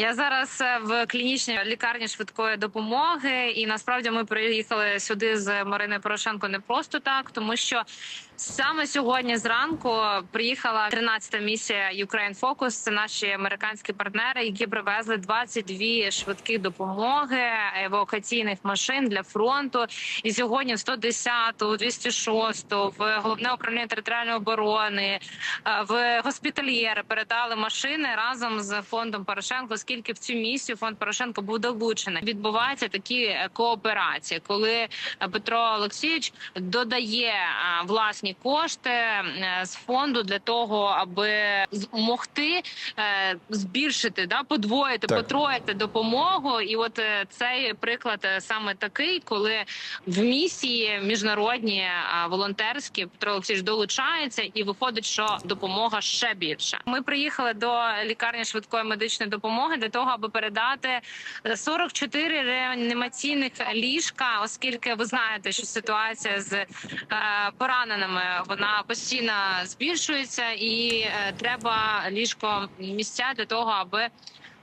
Я зараз е, в клінічній лікарні швидкої допомоги, і насправді ми приїхали сюди з Мариною Порошенко не просто так, тому що саме сьогодні зранку приїхала 13-та місія Ukraine Focus. Це наші американські партнери, які привезли 22 швидкі допомоги евакуаційних машин для фронту. І сьогодні в 110-ту, 206-ту, в головне управління територіальної оборони, е, в госпітальєри передали машини разом з фондом Порошенко. Оскільки в цю місію фонд Порошенко був долучений, відбуваються такі е, кооперації, коли е, Петро Олексійович додає е, власні кошти з фонду для того, аби змогти збільшити да подвоїти, Так. потроїти допомогу. І от цей приклад саме такий, коли в місії міжнародні волонтерські Петро Олексійович долучається, і виходить, що допомога ще більше. Ми приїхали до лікарні швидкої медичної допомоги для того, аби передати е, 44 реанімаційних ліжка, оскільки ви знаєте, що ситуація з е, пораненими вона постійно збільшується, і е, треба ліжко місця для того, аби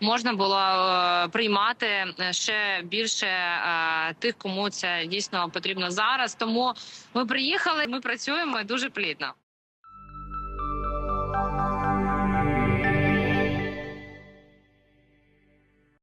можна було е, приймати е, ще більше е, тих, кому це дійсно потрібно зараз. Тому ми приїхали, ми працюємо дуже плідно.